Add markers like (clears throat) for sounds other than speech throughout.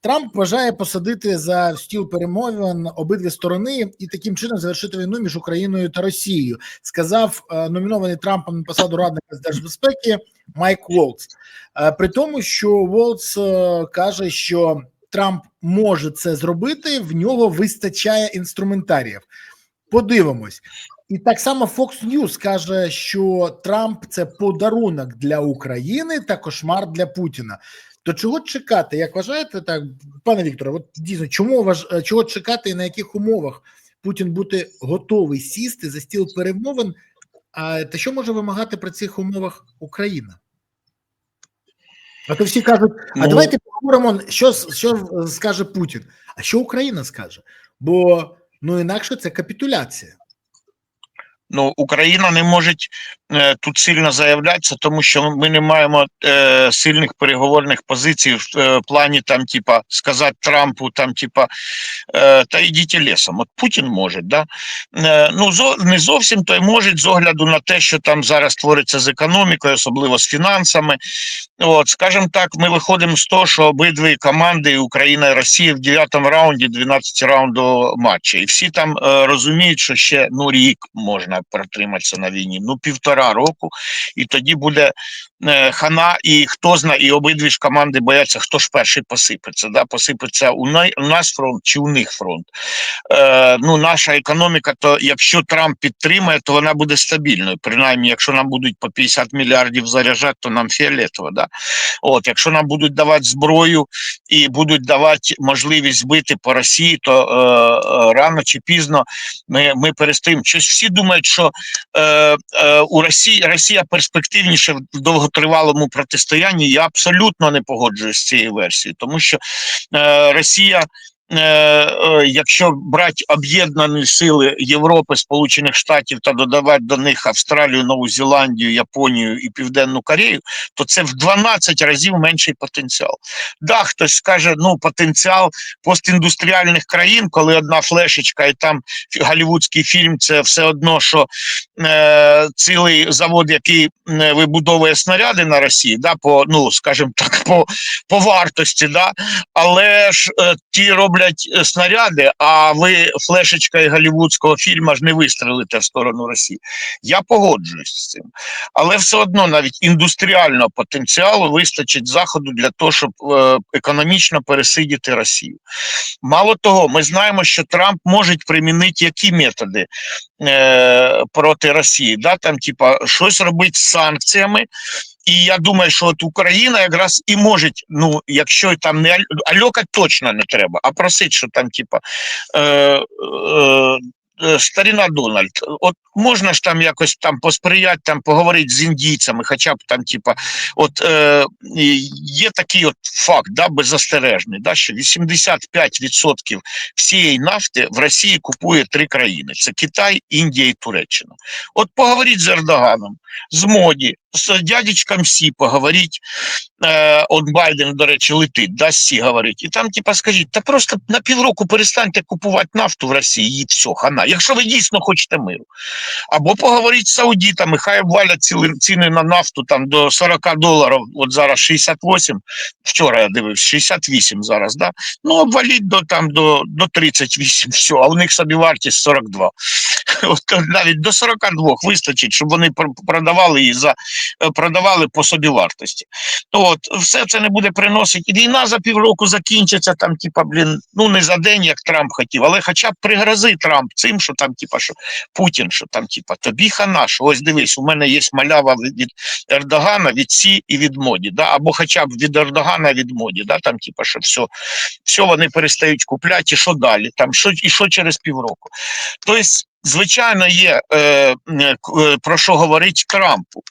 Трамп бажає посадити за стіл перемовин обидві сторони і таким чином завершити війну між Україною та Росією, сказав е, номінований Трампом на посаду радника з держбезпеки Майк Волц. Е, При тому, що Волц е, каже, що Трамп може це зробити, в нього вистачає інструментаріїв. Подивимось. І так само Fox News каже, що Трамп це подарунок для України та кошмар для Путіна. То чого чекати? Як вважаєте, так, пане Вікторе, от дійсно, чому важ... е, чого чекати і на яких умовах Путін бути готовий сісти за стіл перемовин? А та що може вимагати при цих умовах Україна? А то всі кажуть: а Ну, давайте поговоримо, що, що скаже Путін, а що Україна скаже? Бо ну інакше це капітуляція. Ну, Україна не може тут сильно заявлятися, тому що ми не маємо е, сильних переговорних позицій в е, плані там, типа, сказати Трампу, там, типа, е, та йдіть лісом. От Путін може, да? Е, ну, зо, не зовсім то й може з огляду на те, що там зараз твориться з економікою, особливо з фінансами. От, скажімо так, ми виходимо з того, що обидві команди, Україна і Росія в 9 раунді, 12 раунду матчі. І всі там е, розуміють, що ще ну рік можна протриматися на війні, ну півтора року, і тоді буде хана, і хто знає, і обидві ж команди бояться, хто ж перший посипеться. Да? Посипеться у, най, у нас фронт чи у них фронт. Е, ну, наша економіка, то якщо Трамп підтримає, то вона буде стабільною. Принаймні, якщо нам будуть по 50 мільярдів заряджати, то нам фіолетово. Да? От, якщо нам будуть давати зброю і будуть давати можливість збити по Росії, то е, е, рано чи пізно ми, ми перестоїмо. Щось всі думають, що е, е, у Росії Росія перспективніше в довготривалому протистоянні. Я абсолютно не погоджуюсь з цією версією, тому що е, Росія. Е, е, Якщо брати об'єднані сили Європи, Сполучених Штатів та додавати до них Австралію, Нову Зеландію, Японію і Південну Корею, то це в 12 разів менший потенціал. Да, хтось скаже, ну потенціал постіндустріальних країн, коли одна флешечка і там голівудський фільм, це все одно, що е, цілий завод, який е, вибудовує снаряди на Росії, да, по ну скажімо так, по, по вартості, да, але ж е, ті роблять е, снаряди, а ви флешечка голівудського фільму ж не вистрелите в сторону Росії. Я погоджуюсь з цим. Але все одно навіть індустріального потенціалу вистачить заходу для того, щоб е, економічно пересидіти Росію. Мало того, ми знаємо, що Трамп може примінити які методи е, проти Росії, да, там, типа, щось робити з санкціями. І я думаю, що от Україна якраз і може, ну, якщо там не аль- альокать точно не треба, а просить, що там, типа, е, е, е, старіна Дональд, от можна ж там якось там посприяти, там поговорити з індійцями, хоча б там, типа, от е, є такий от факт, да, беззастережний, да, що 85% всієї нафти в Росії купує три країни: це Китай, Індія і Туреччина. От поговоріть з Ердоганом, з моді, з дядечком Сі поговоріть. Е, от Байден, до речі, летить, да, Сі говорить. І там, типа, скажіть, та просто на півроку перестаньте купувати нафту в Росії, і все, хана. Якщо ви дійсно хочете миру. Або поговоріть з саудітами, хай обвалять ціли, ціни на нафту там до 40 доларів, от зараз 68, вчора я дивився, 68 зараз, да? Ну, обваліть до, там, до, до 38, все, а у них собі вартість 42. (laughs) От навіть до 42 вистачить, щоб вони продавали її за е, продавали по собі вартості. От все це не буде приносити. І війна за півроку закінчиться там, типа, блін, ну не за день, як Трамп хотів, але хоча б пригрози Трамп цим, що там, типа, що Путін, що там, типа, тобі хана, що ось дивись, у мене є малява від Ердогана, від Сі і від моді, да? або хоча б від Ердогана від моді, да? там, типа, що все, все вони перестають купляти, і що далі, там, що, і що через півроку. Тобто, звичайно, є е, е, е, про що говорить Трампу.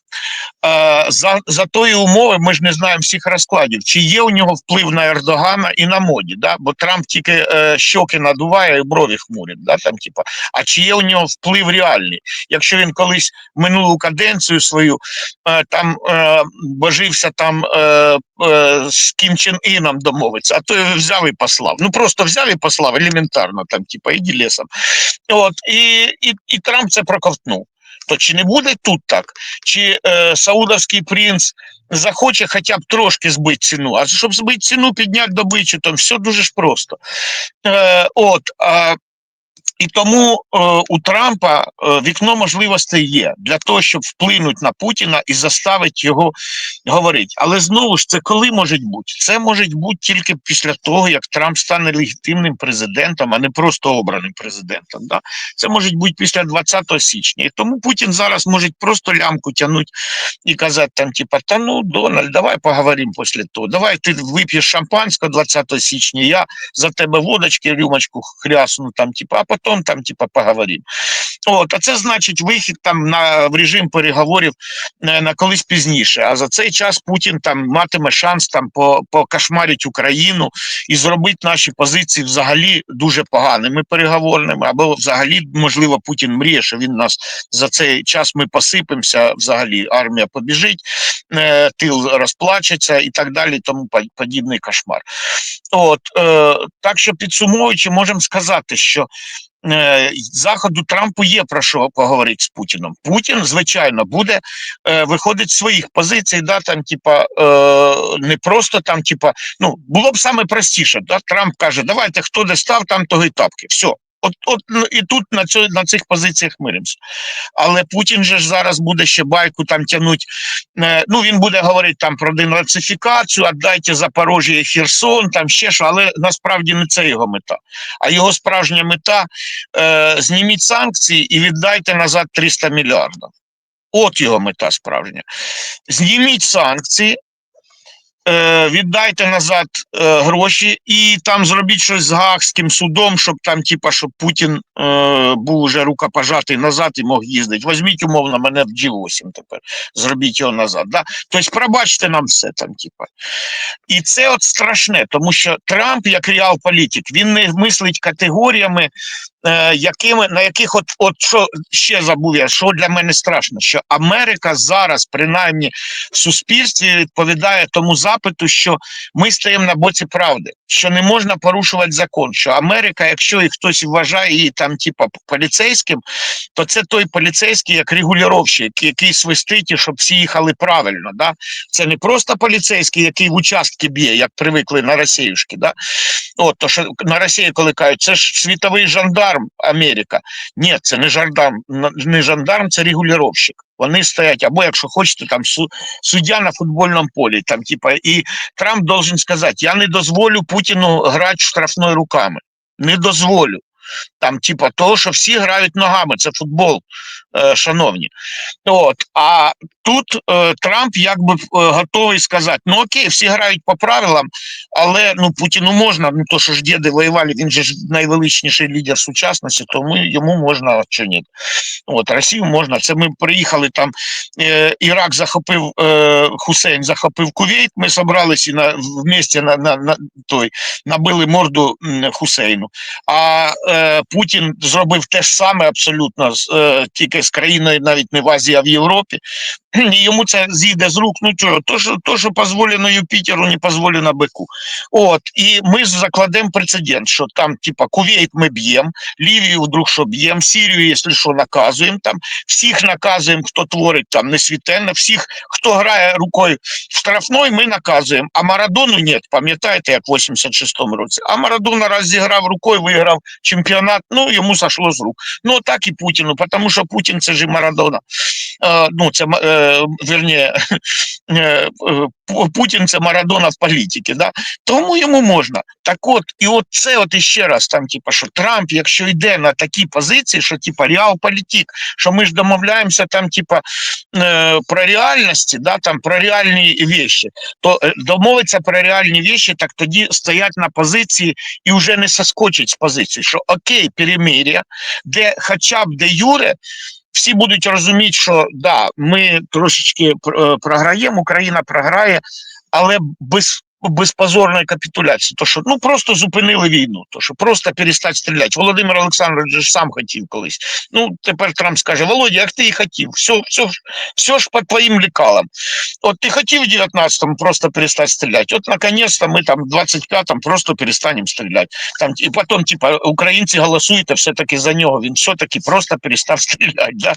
Е, за, за тої умови ми ж не знаємо всіх розкладів, чи є у нього вплив на Ердогана і на моді, да? бо Трамп тільки е, щоки надуває і брові хмурить, да? там, типа, а чи є у нього вплив реальний? Якщо він колись минулу каденцію свою е, там е, божився там е, з Кім Чен Іном домовиться, а то взяв і послав. Ну просто взяв і послав елементарно, там, типа, іди лісом. От, і, і, і Трамп це проковтнув. То чи не буде тут так? Чи е, саудовський принц захоче хоча б трошки збити ціну. А щоб збити ціну, підняти добичу, там все дуже ж просто. Е, от, а, і тому е, у Трампа е, вікно можливостей є для того, щоб вплинути на Путіна і заставити його говорити. Але знову ж це коли може бути? Це може бути тільки після того, як Трамп стане легітимним президентом, а не просто обраним президентом. Да? Це може бути після 20 січня. І тому Путін зараз може просто лямку тягнути і казати там, типа, та ну, Дональд, давай поговоримо після того. Давай ти вип'єш шампанського 20 січня, я за тебе водочки, рюмочку хрясну, там, типа, а потім там, типа, поговоримо. От, а це значить вихід там на в режим переговорів е, на колись пізніше. А за цей час Путін там матиме шанс там по, покошмарити Україну і зробити наші позиції взагалі дуже поганими переговорними. Або взагалі, можливо, Путін мріє, що він нас за цей час ми посипемося. Взагалі, армія побіжить, е, тил розплачеться і так далі. Тому подібний кошмар. От е, так що підсумовуючи, можемо сказати, що заходу Трампу є про що поговорити з Путіном. Путін, звичайно, буде е, виходить з своїх позицій, да, там, типа, е, не просто там, типа, ну, було б саме простіше. Да? Трамп каже, давайте хто де став, там того і тапки. Все. От, от ну, і тут на цьо, на цих позиціях миримося. Але Путін же ж зараз буде ще байку там тягнуть. Е, ну він буде говорити там про денацифікацію, віддайте Запорожжя і Херсон, там ще що, але насправді не це його мета. А його справжня мета е, зніміть санкції і віддайте назад 300 мільярдів. От його мета справжня. Зніміть санкції, е, віддайте назад е, гроші і там зробіть щось з Гаагським судом, щоб там, типа, щоб Путін е, був уже рукопожатий назад і мог їздити. Візьміть умовно мене в G8 тепер, зробіть його назад. Да? Тобто пробачте нам все там, типа. І це от страшне, тому що Трамп, як реал-політик, він не мислить категоріями, якими, на яких от, от що ще забув я, що для мене страшно, що Америка зараз, принаймні в суспільстві, відповідає тому запиту, що ми стоїмо на боці правди, що не можна порушувати закон. Що Америка, якщо і хтось вважає її там, типа, поліцейським, то це той поліцейський, як регулювальщик, який свистить, щоб всі їхали правильно. Да? Це не просто поліцейський, який в участки б'є, як привикли на Росіюшки. Да? От, то що на Росії, коли кажуть, це ж світовий жандарм Америка. Ні, це не жандарм, не жандарм, це регулювальщик. Вони стоять, або якщо хочете, там су, суддя на футбольному полі. Там, типа, і Трамп должен сказати: я не дозволю Путіну грати штрафною руками. Не дозволю. Там, типа, того, що всі грають ногами, це футбол, е, шановні. От, а тут е, Трамп якби е, готовий сказати: ну окей, всі грають по правилам, але ну Путіну можна, ну то що ж діди воювали, він же ж найвеличніший лідер сучасності, тому йому можна чинити. От Росію можна. Це ми приїхали там. Е, Ірак захопив е, Хусейн, захопив Кувейт. Ми зібралися на вместе на, на, на той набили морду Хусейну. А е, Путін зробив те ж саме абсолютно е, тільки з країною, навіть не в Азії, а в Європі. (clears throat) І йому це зійде з рук. Ну чого, то, що то, що дозволено Юпітеру, не дозволено бику. От і ми закладемо прецедент, що там, типа, Кувейт ми б'ємо, Лівію вдруг що б'ємо, Сірію, якщо що, наказуємо там, всіх наказуємо, хто творить там несвітенно, всіх, хто грає рукою в штрафной, ми наказуємо. А Марадону ні, пам'ятаєте, як в 86-му році. А Марадона раз зіграв рукою, виграв чемпіонат, ну йому сошло з рук. Ну так і Путіну, тому що Путін це ж і Марадона. Е, ну, це е, верні, (laughs) е, Путін це Марадона в політиці, да? тому йому можна. Так от, і от це от іще раз, там, типа, що Трамп, якщо йде на такі позиції, що типа реал-політик, що ми ж домовляємося там, типа, е, про реальності, да, там, про реальні вещі, то домовиться про реальні вещі, так тоді стоять на позиції і вже не соскочить з позиції, що окей, перемир'я, де хоча б де юре, всі будуть розуміти, що да, ми трошечки е, програємо, Україна програє, але без безпозорної капітуляції. То що ну просто зупинили війну, то що просто перестати стріляти. Володимир Олександрович же сам хотів колись. Ну тепер Трамп скаже: Володя, як ти і хотів, все, все, все ж по твоїм лікалам. От ти хотів в 19-му просто перестати стріляти. От наконец-то ми там в 25-му просто перестанемо стріляти. Там і потім, типа, українці голосуйте все-таки за нього. Він все-таки просто перестав стріляти. Да?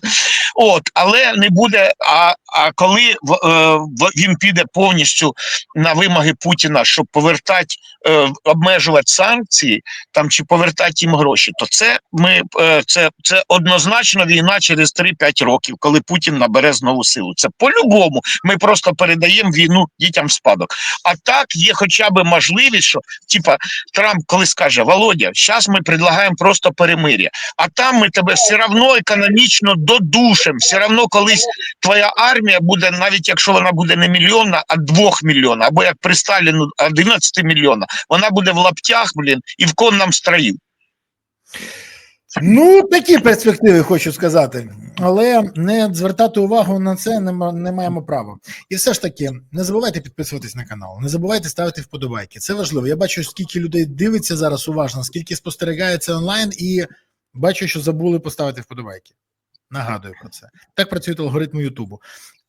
От, але не буде. А, а коли в, е, в- він піде повністю на вимоги Путіна, щоб повертати, е, обмежувати санкції там чи повертати їм гроші, то це ми е, це, це однозначно війна через 3-5 років, коли Путін набере знову силу. Це по-любому. Ми просто передаємо війну дітям в спадок. А так є хоча б можливість, що типа Трамп коли скаже Володя, зараз ми предлагаємо просто перемир'я, а там ми тебе все одно економічно додушимо. Все одно колись твоя армія буде, навіть якщо вона буде не мільйонна, а двох мільйона, або як при Сталіну 11 мільйона, вона буде в лаптях, блін, і в конному строю. Ну, такі перспективи хочу сказати, але не звертати увагу на це не, не маємо права. І все ж таки, не забувайте підписуватись на канал, не забувайте ставити вподобайки. Це важливо. Я бачу, скільки людей дивиться зараз уважно, скільки спостерігається онлайн, і бачу, що забули поставити вподобайки. Нагадую про це. Так працюють алгоритми Ютубу.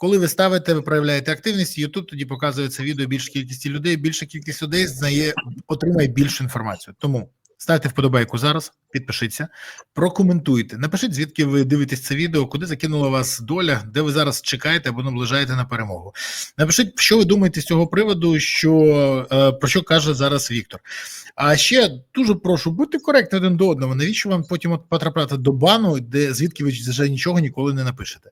Коли ви ставите, ви проявляєте активність, Ютуб тоді показує це відео більшій кількості людей. Більша кількість людей знає, отримає більшу інформацію. Тому ставте вподобайку зараз, підпишіться, прокоментуйте. Напишіть, звідки ви дивитесь це відео, куди закинула вас доля, де ви зараз чекаєте або наближаєте на перемогу. Напишіть, що ви думаєте з цього приводу, що е, про що каже зараз Віктор. А ще дуже прошу бути коректні один до одного. Навіщо вам потім от потрапляти до бану, де звідки ви вже нічого ніколи не напишете?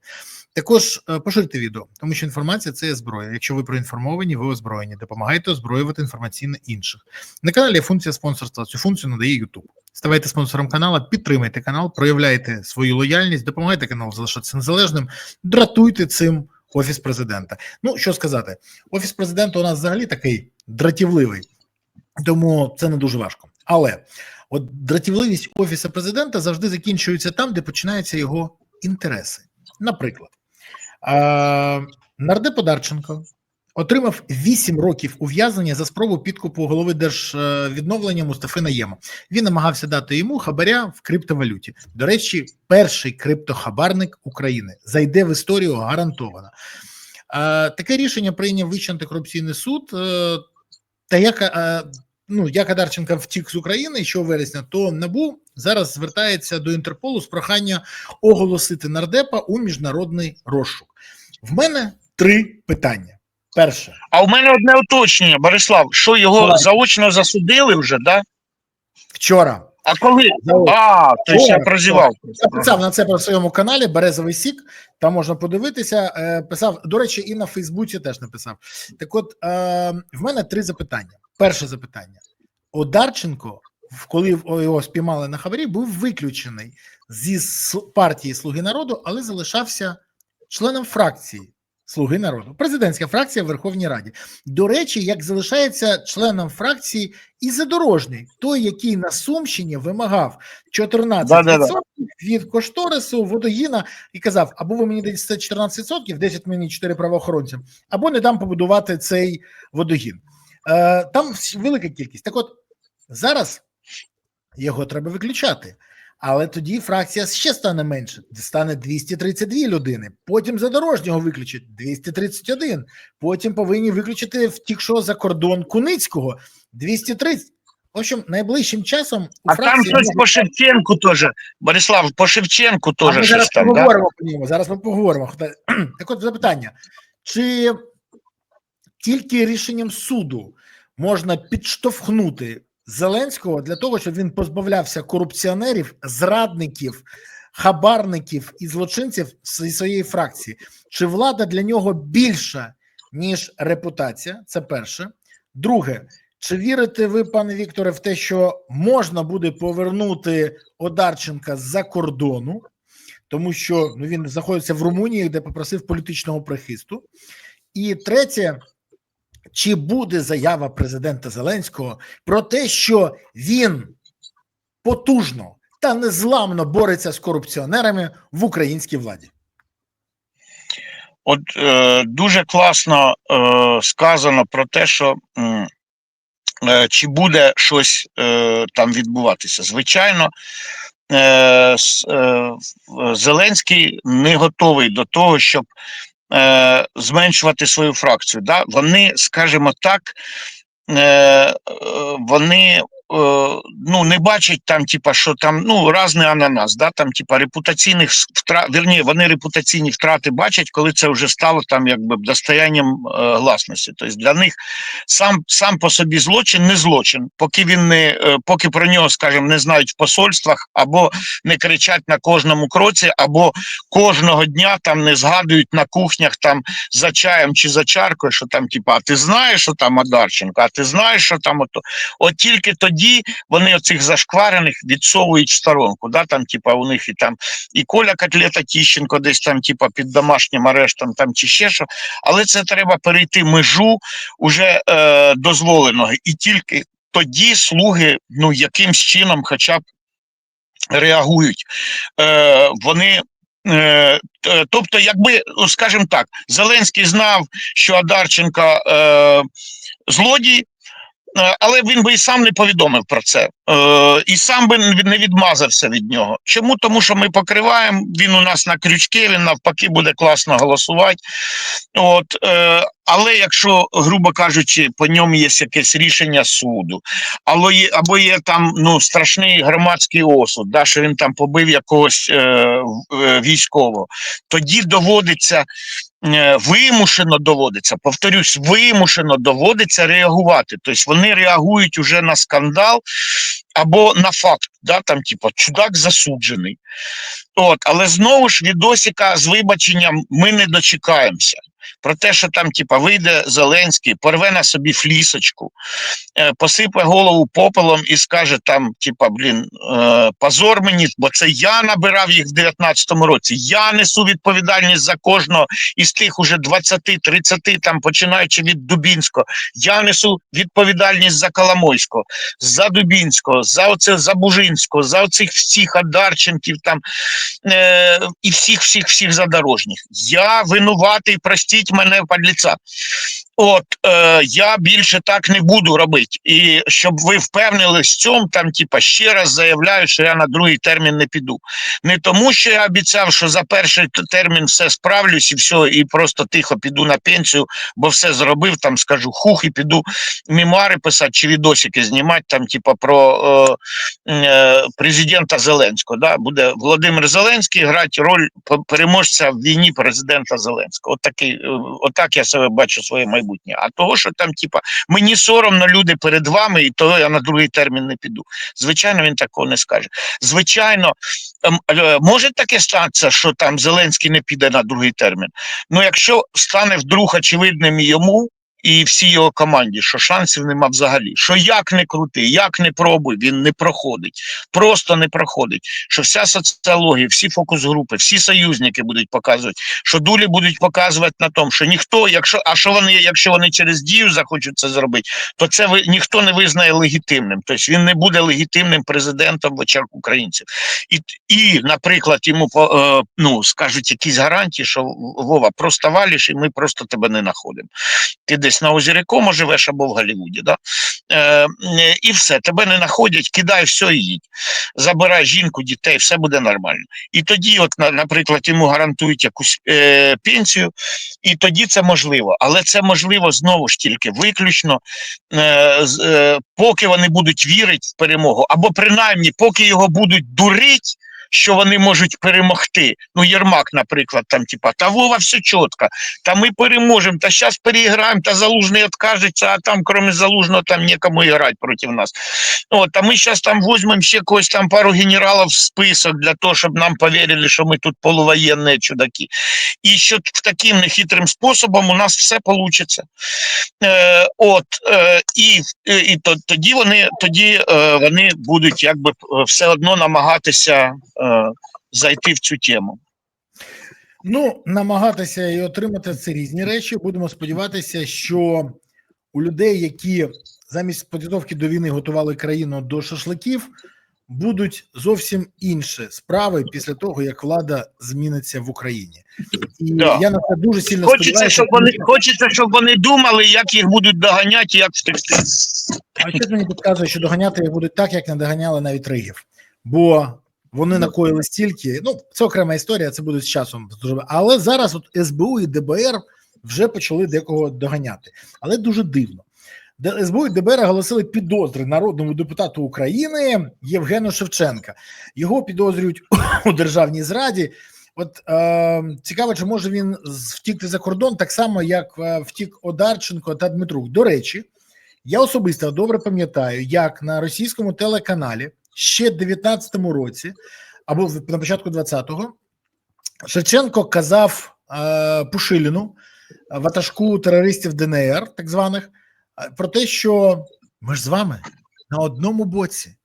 Також е, поширте відео, тому що інформація це є зброя. Якщо ви проінформовані, ви озброєні. Допомагайте озброювати інформаційно інших. На каналі є функція спонсорства. Цю функцію надає YouTube. Ставайте спонсором каналу, підтримайте канал, проявляйте свою лояльність, допомагайте каналу залишатися незалежним, дратуйте цим офіс президента. Ну що сказати, офіс президента у нас взагалі такий дратівливий, тому це не дуже важко. Але от дратівливість офісу президента завжди закінчується там, де починаються його інтереси. Наприклад, нардеп Одарченко отримав 8 років ув'язнення за спробу підкупу голови держвідновлення Мустафи Наєма. Він намагався дати йому хабаря в криптовалюті. До речі, перший криптохабарник України зайде в історію гарантовано. Е, таке рішення прийняв Вищий антикорупційний суд. Е, та як, е, ну, як Адарченка втік з України ще вересня, то НАБУ зараз звертається до Інтерполу з прохання оголосити нардепа у міжнародний розшук. В мене три питання. Перше, А у мене одне уточнення, Борислав, що його Давай. заочно засудили вже, да? вчора А коли? Заочно. А, то я Вчора, прозівав. я писав на це про своєму каналі Березовий Сік. Там можна подивитися. Е, писав, до речі, і на Фейсбуці теж написав. Так, от е, в мене три запитання. Перше запитання: Одарченко, в- коли його спіймали на хабарі, був виключений зі партії Слуги народу, але залишався членом фракції Слуги народу, президентська фракція в Верховній Раді. До речі, як залишається членом фракції і задорожний, той, який на Сумщині вимагав 14% Да-да-да. від кошторису водогіна і казав: або ви мені дасте 14%, 10 мені 4 правоохоронцям, або не дам побудувати цей водогін. Е, там велика кількість. Так, от зараз його треба виключати. Але тоді фракція ще стане менше, стане 232 людини. Потім задорожнього виключать 231. Потім повинні виключити втік що за кордон Куницького 230. В общем, найближчим часом у А там фракції щось може- по Шевченку теж. Борислав, по Шевченку теж зараз щось там, да? поговоримо по ньому. Зараз ми поговоримо. (clears throat) Так от запитання: чи тільки рішенням суду можна підштовхнути Зеленського для того, щоб він позбавлявся корупціонерів, зрадників, хабарників і злочинців зі своєї фракції? Чи влада для нього більша, ніж репутація? Це перше. Друге. Чи вірите ви, пане Вікторе, в те, що можна буде повернути Одарченка з-за кордону, тому що ну, він знаходиться в Румунії, де попросив політичного прихисту? І третє, чи буде заява президента Зеленського про те, що він потужно та незламно бореться з корупціонерами в українській владі? От е, дуже класно е, сказано про те, що е, чи буде щось е, там відбуватися. Звичайно, е, е, Зеленський не готовий до того, щоб е, зменшувати свою фракцію. Да? Вони, скажімо так, е, е, вони. Е, Ну, не бачать там, типа, що там ну разний ананас, да там, типа, репутаційних втрат, вірні, вони репутаційні втрати бачать, коли це вже стало там якби достоянням е, гласності. Тобто для них сам сам по собі злочин не злочин, поки він не е, поки про нього, скажімо, не знають в посольствах, або не кричать на кожному кроці, або кожного дня там не згадують на кухнях там за чаєм чи за чаркою, що там, типа, а ти знаєш, що там Адарченко, а ти знаєш, що там ото. От тільки тоді вони оцих зашкварених відсовують в сторонку. Да, там, типа, у них і там і Коля Котлета Тіщенко десь там, типа, під домашнім арештом там чи ще що. Але це треба перейти межу уже е, дозволеного. І тільки тоді слуги ну якимсь чином хоча б реагують. Е, вони Е, тобто, якби, ну, скажімо так, Зеленський знав, що Адарченко е, злодій, але він би і сам не повідомив про це. Е, і сам би не відмазався від нього. Чому? Тому що ми покриваємо, він у нас на крючки, він навпаки буде класно голосувати. От, е, але якщо, грубо кажучи, по ньому є якесь рішення суду, або є, або є там ну, страшний громадський осуд, да, що він там побив якогось е, е, військового, тоді доводиться. е, Вимушено доводиться, повторюсь, вимушено доводиться реагувати. Тобто вони реагують уже на скандал або на факт, да, там, типу, чудак засуджений. От, але знову ж відосика з вибаченням ми не дочекаємося. Про те, що там, типа, вийде Зеленський, порве на собі флісочку, е, посипе голову попелом і скаже там, типа, блін, е, позор мені, бо це я набирав їх в 19-му році. Я несу відповідальність за кожного із тих уже 20-30, там, починаючи від Дубінського. Я несу відповідальність за Коломойського, за Дубінського, за оце за Бужинського, за оцих всіх Адарченків там е, і всіх, всіх, всіх задорожніх. Я винуватий, простіть мене подліца. От е, я більше так не буду робити. І щоб ви впевнились в цьому, там, типа, ще раз заявляю, що я на другий термін не піду. Не тому, що я обіцяв, що за перший термін все справлюсь і все, і просто тихо піду на пенсію, бо все зробив, там скажу хух, і піду мемуари писати чи відосики знімати, там, типа, про е, е, президента Зеленського. Да? Буде Володимир Зеленський грати роль переможця в війні президента Зеленського. От такий, е, отак я себе бачу своє майбутнє. А того, що там, типа, мені соромно люди перед вами, і то я на другий термін не піду. Звичайно, він такого не скаже. Звичайно, ем, е, може таке статися, що там Зеленський не піде на другий термін. Ну, якщо стане вдруг очевидним йому. І всій його команді, що шансів нема взагалі. Що як не крути, як не пробуй, він не проходить. Просто не проходить. Що вся соціологія, всі фокус-групи, всі союзники будуть показувати, що дулі будуть показувати на тому, що ніхто, якщо а що вони, якщо вони через дію захочуть це зробити, то це ви ніхто не визнає легітимним. Тобто він не буде легітимним президентом в очах українців. І, і наприклад, йому е, ну скажуть якісь гарантії, що Вова, просто валиш, і ми просто тебе не знаходимо. Ти десь на озері Комо живеш або в Голлівуді, да? е, і все, тебе не знаходять, кидай все і їдь. Забирай жінку, дітей, все буде нормально. І тоді, от, наприклад, йому гарантують якусь е, пенсію, і тоді це можливо. Але це можливо знову ж тільки виключно, е, е, поки вони будуть вірити в перемогу, або принаймні, поки його будуть дурить. Що вони можуть перемогти? Ну, Єрмак, наприклад, там, типа, та Вова, все чітко, та ми переможемо, та зараз переіграємо, та Залужний откажеться, а там, крім Залужного, там нікому грати проти нас. От, а ми зараз там візьмемо ще когось там пару генералів в список для того, щоб нам повірили, що ми тут полувоєнні чудаки. І що таким нехитрим способом у нас все вийде. Е, от, е, і, е, і то, тоді вони тоді е, вони будуть якби е, все одно намагатися зайти в цю тему. Ну, намагатися і отримати це різні речі. Будемо сподіватися, що у людей, які замість підготовки до війни готували країну до шашликів, будуть зовсім інші справи після того, як влада зміниться в Україні. І Да. я на це дуже сильно Хочеться, щоб вони хочеться, щоб вони думали, як їх будуть доганяти, як втекти. А щось мені підказує, що доганяти їх будуть так, як не доганяли навіть Ригів. Бо вони накоїли стільки. Ну, це окрема історія, це буде з часом. Але зараз от СБУ і ДБР вже почали декого доганяти. Але дуже дивно. СБУ і ДБР оголосили підозри народному депутату України Євгену Шевченка. Його підозрюють у державній зраді. От е, цікаво, чи може він втікти за кордон так само, як е, втік Одарченко та Дмитрук. До речі, я особисто добре пам'ятаю, як на російському телеканалі ще в 19-му році, або на початку 20-го, Шевченко казав е, Пушиліну, е, ватажку терористів ДНР, так званих, е, про те, що ми ж з вами на одному боці.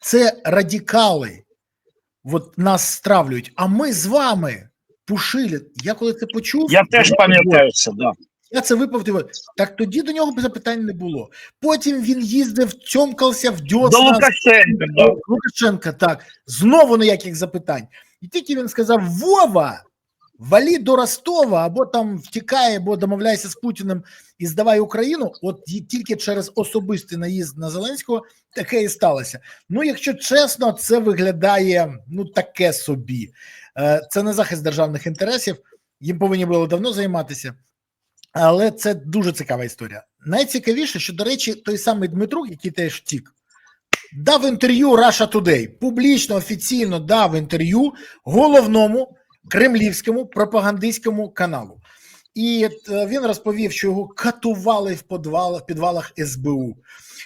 Це радикали, от нас стравлюють, а ми з вами. Пушилін. Я коли це почув, Я теж пам'ятаю це, да. Я це виправдив. Так тоді до нього запитань не було. Потім він їздив, цьомкався в До Лукашенка, до Лукашенка. Так знову ніяких запитань. І тільки він сказав: Вова, валі до Ростова, або там втікає, або домовляйся з Путіним і здавай Україну. От тільки через особистий наїзд на Зеленського таке і сталося. Ну, якщо чесно, це виглядає ну таке собі. Е, Це не захист державних інтересів. Їм повинні були давно займатися. Але це дуже цікава історія. Найцікавіше, що, до речі, той самий Дмитрук, який теж втік, дав інтерв'ю Russia Today, публічно, офіційно дав інтерв'ю головному кремлівському пропагандистському каналу. І е, він розповів, що його катували в підвалах, підвалах СБУ,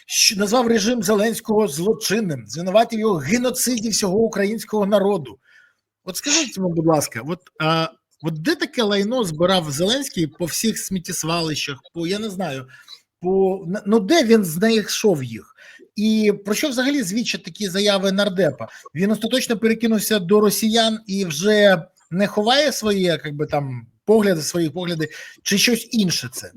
що назвав режим Зеленського злочинним, звинуватив його в геноциді всього українського народу. От скажіть, мені, будь ласка, от, а, от де таке лайно збирав Зеленський по всіх сміттєсвалищах, по я не знаю, по ну де він знайшов їх? І про що взагалі звідчать такі заяви нардепа? Він остаточно перекинувся до росіян і вже не ховає свої, як би там погляди, свої погляди, чи щось інше це?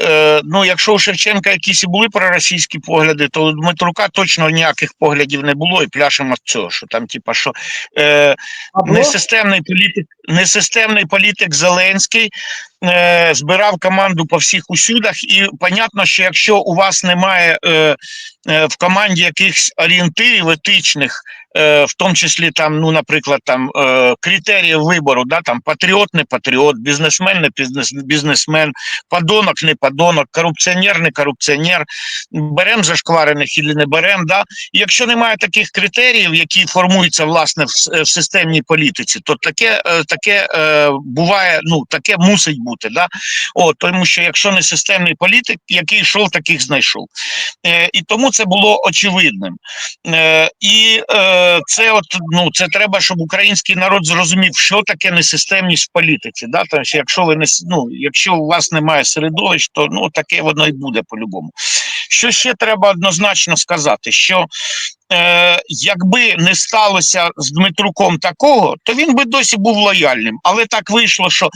Е, ну, якщо у Шевченка якісь і були проросійські погляди, то у Дмитрука точно ніяких поглядів не було, і пляшемо з цього, що там, типа, що е, несистемний політик, несистемний політик Зеленський е, збирав команду по всіх усюдах, і понятно, що якщо у вас немає е, е, в команді якихось орієнтирів етичних, в тому числі там, ну, наприклад, там е, критеріїв вибору, да, там патріот, не патріот, бізнесмен, не бізнесмен, подонок, не подонок, корупціонер, не корупціонер, берем зашкварених і не берем. Да? Якщо немає таких критеріїв, які формуються власне в, в системній політиці, то таке, е, таке е, буває, ну таке мусить бути. Да? О, тому що якщо не системний політик, який йшов, таких знайшов. Е, і тому це було очевидним. Е, і е, це от ну це треба, щоб український народ зрозумів, що таке несистемність в політиці. Да? Тому що якщо ви не ну, якщо у вас немає середовищ, то ну таке воно і буде по-любому. Що ще треба однозначно сказати, що е, якби не сталося з Дмитруком такого, то він би досі був лояльним. Але так вийшло, що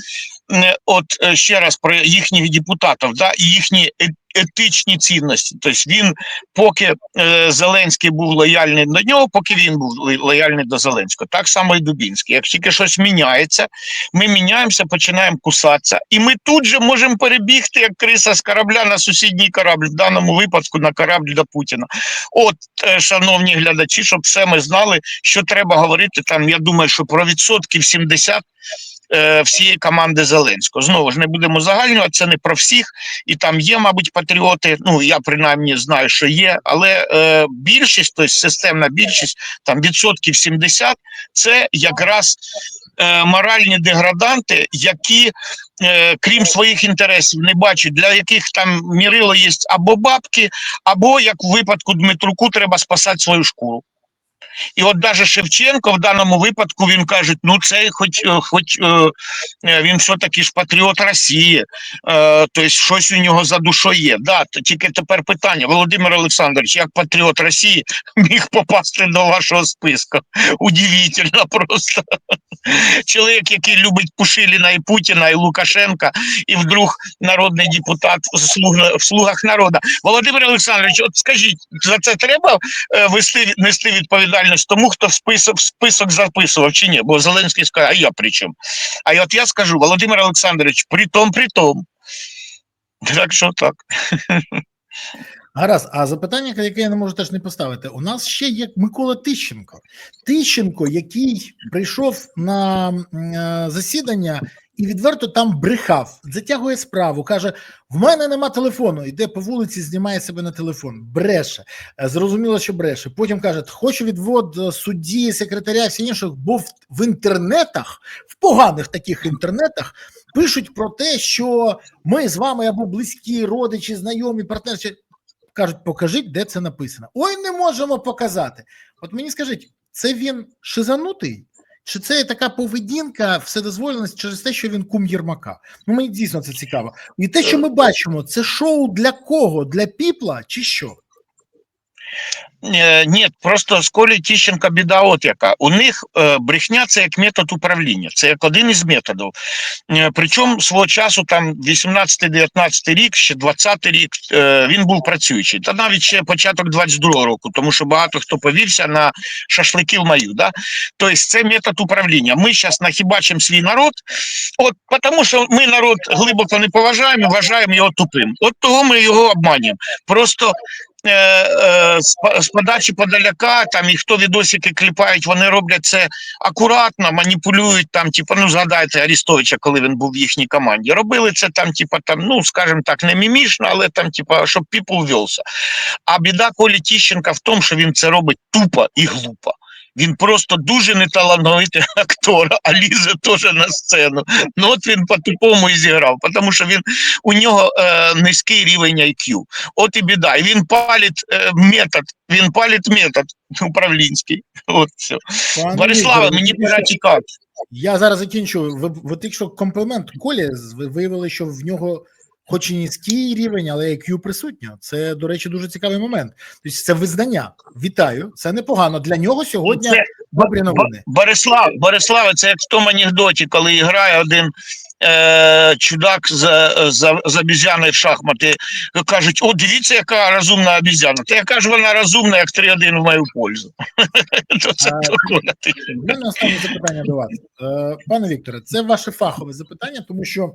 е, от е, ще раз про їхніх депутатів, да, і їхні етичні цінності. Тобто він, поки е, Зеленський був лояльний до нього, поки він був лояльний до Зеленського. Так само і Дубінський. Як тільки щось міняється, ми міняємося, починаємо кусатися, і ми тут же можемо перебігти як криса з корабля на сусідній корабль, в даному випадку на корабль до Путіна. От, е, шановні глядачі, щоб все ми знали, що треба говорити там. Я думаю, що про відсотків 70 е, всієї команди Зеленського. Знову ж не будемо загальнювати, це не про всіх, і там є, мабуть, патріоти. Ну я принаймні знаю, що є, але е, більшість, тобто системна більшість, там відсотків 70, це якраз е, моральні деграданти, які, е, крім своїх інтересів, не бачать, для яких там мірило є або бабки, або як у випадку Дмитруку, треба спасати свою шкуру. І от даже Шевченко в даному випадку він каже: ну це хоч, е, хоч е, е, він все-таки ж патріот Росії, тобто щось у нього за душою є. Да, тільки тепер питання, Володимир Олександрович, як патріот Росії (laughs) міг попасти до вашого списку? Удивительно просто. Чоловік, який любить Пушиліна і Путіна, і Лукашенка, і вдруг народний депутат в слуг- в слугах народу. Володимир Олександрович, от скажіть, за це треба вести нести відповідальність тому, хто список, список записував чи ні? Бо Зеленський скаже, а я при чому? А от я скажу, Володимир Олександрович, при том, при том. Так що так. Гаразд, а запитання, яке я не можу теж не поставити. У нас ще є Микола Тищенко. Тищенко, який прийшов на е, засідання і відверто там брехав, затягує справу, каже: в мене нема телефону. Йде по вулиці, знімає себе на телефон, бреше. Е, Зрозуміло, що бреше. Потім каже: хочу відвод е, судді, секретаря, всі інших, бо в, в інтернетах, в поганих таких інтернетах. Пишуть про те, що ми з вами або близькі родичі, знайомі, партнери. кажуть, покажіть, де це написано. Ой, не можемо показати. От мені скажіть, це він шизанутий? Чи це така поведінка, вседозволеність через те, що він кум Єрмака? Ну мені дійсно це цікаво. І те, що ми бачимо, це шоу для кого? Для піпла чи що? Е, Ні, просто з Колі Тіщенка біда от яка. У них е, брехня це як метод управління, це як один із методів. Е, причому свого часу, там 18-19 рік, ще 20 рік, він був працюючий. Та навіть ще початок 22-го року, тому що багато хто повівся на шашлики в маю. Да? Тобто це метод управління. Ми зараз нахібачимо свій народ, от тому що ми народ глибоко не поважаємо, вважаємо його тупим. От того ми його обманюємо. Просто з, по- з подачі подаляка, там і хто відосики кліпають, вони роблять це акуратно, маніпулюють там, типу, ну згадайте Арістовича, коли він був в їхній команді. Робили це там, типу, там, ну скажімо так, не мімішно, але там, типу, щоб піпл ввелся. А біда Колі Тіщенка в тому, що він це робить тупо і глупо. Він просто дуже неталановитий (laughs) актор, а лізе теж на сцену. Ну от він по-тупому і зіграв, тому що він у нього е, низький рівень IQ. От і біда. І він палить е, метод, він палить метод (laughs) управлінський. От все. Вікторе, мені пора тікати. Я зараз закінчу. Ви, ви тільки що комплімент Колі ви виявили, що в нього, хоч і низький рівень, але IQ присутньо. Це, до речі, дуже цікавий момент. Тобто це визнання. Вітаю, це непогано. Для нього сьогодні Це добрі новини. Бо- Борислав, Бориславе, це як в тому анекдоті, коли грає один е, чудак з, з, з обізяною в шахмати. Кажуть, о, дивіться, яка розумна обізяна. Та я кажу, вона розумна, як 3-1 в мою пользу. У мене останнє запитання до вас, Е, пане Вікторе. Це ваше фахове запитання, тому що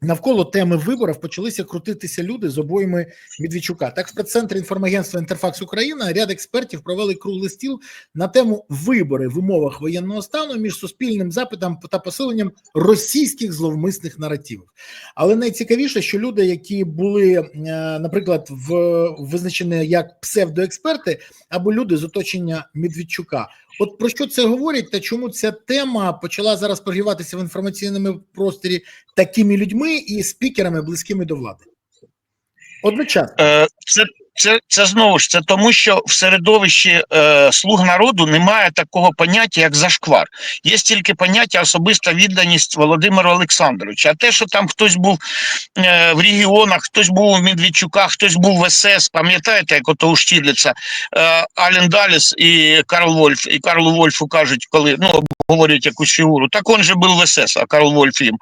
навколо теми виборів почалися крутитися люди з обоїми Медведчука. Так, в прес-центрі інформагентства Інтерфакс Україна ряд експертів провели круглий стіл на тему вибори в умовах воєнного стану між суспільним запитом та посиленням російських зловмисних наративів. Але найцікавіше, що люди, які були, е, наприклад, в визначені як псевдоексперти або люди з оточення Медведчука. От про що це говорять, та чому ця тема почала зараз прогріватися в інформаційному просторі такими людьми і спікерами, близькими до влади? Одночасно. Е, Це, це, це знову ж це тому, що в середовищі е, слуг народу немає такого поняття, як зашквар. Є тільки поняття особиста відданість Володимиру Олександровичу. А те, що там хтось був е, в регіонах, хтось був у Медведчука, хтось був в СС, пам'ятаєте, як ото у Штірліца, е, Ален Даліс і Карл Вольф, і Карлу Вольфу кажуть, коли ну, говорять якусь фігуру, так он же був в СС, а Карл Вольф їм.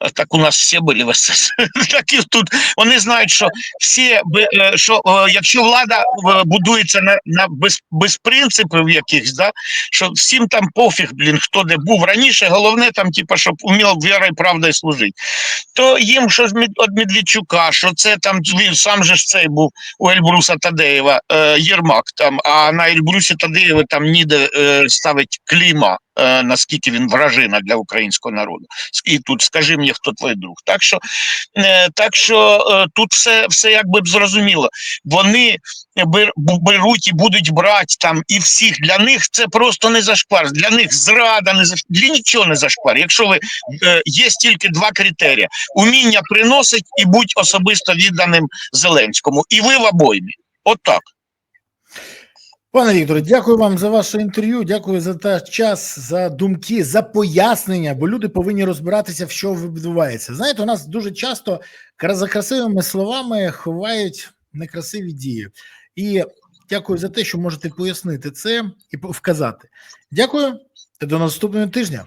«А Так у нас всі були в СС. (laughs) Так і тут вони знають, що всі е, що е, якщо влада е, будується на, на без, без принципів якихось, да, що всім там пофіг, блін, хто де був раніше, головне там, типа, щоб вмів вірою і правдою служити. То їм що від Медведчука, що це там він сам же ж цей був у Ельбруса Тадеєва, Єрмак там, а на Ельбрусі Тадеєва там ніде ставить кліма. Е, Наскільки він вражина для українського народу, і тут скажи мені, хто твій друг. Так що Е, Так що е, тут все, все якби зрозуміло. Вони бер- беруть і будуть брати там і всіх. Для них це просто не зашквар. Для них зрада не зашквар. Для нічого не зашквар. Якщо ви є тільки два критерії: уміння приносить і будь особисто відданим Зеленському. І ви в обоймі. От так. Пане Вікторе, дякую вам за ваше інтерв'ю. Дякую за та час, за думки, за пояснення, бо люди повинні розбиратися, в що відбувається. Знаєте, у нас дуже часто за красивими словами ховають некрасиві дії. І дякую за те, що можете пояснити це і вказати. Дякую та до наступного тижня.